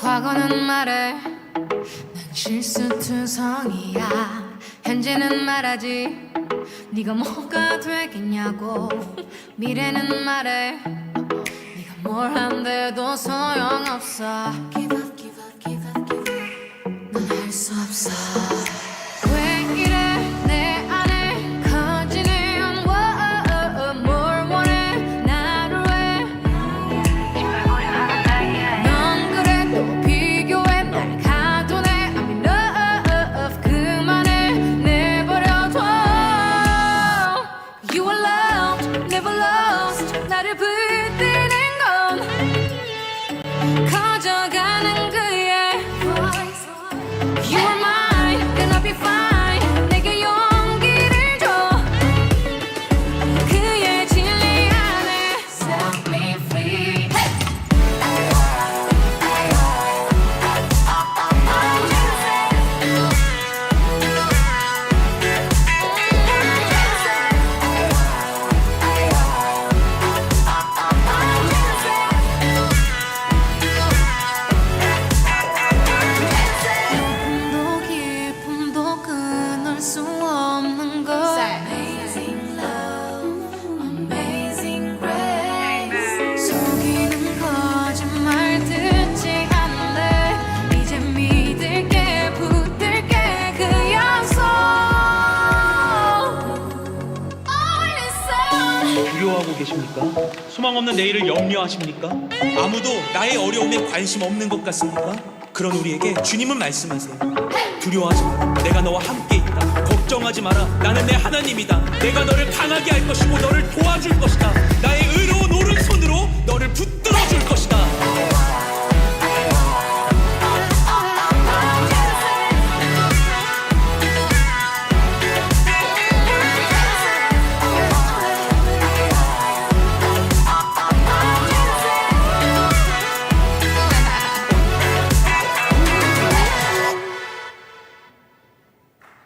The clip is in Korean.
과거는 말해 난 실수투성이야. 현재는 말하지 네가 뭐가 되겠냐고. 미래는 말해 네가 뭘 한대도 소용없어. Give up, give up, give up, give up. 넌 할 수 없어 두려워하고 계십니까? 소망 없는 내일을 염려하십니까? 아무도 나의 어려움에 관심 없는 것 같습니까? 그런 우리에게 주님은 말씀하세요. 두려워하지 마라. 내가 너와 함께 있다. 걱정하지 마라. 나는 내 하나님이다. 내가 너를 강하게 할 것이고 너를 도와줄 것이다. 나의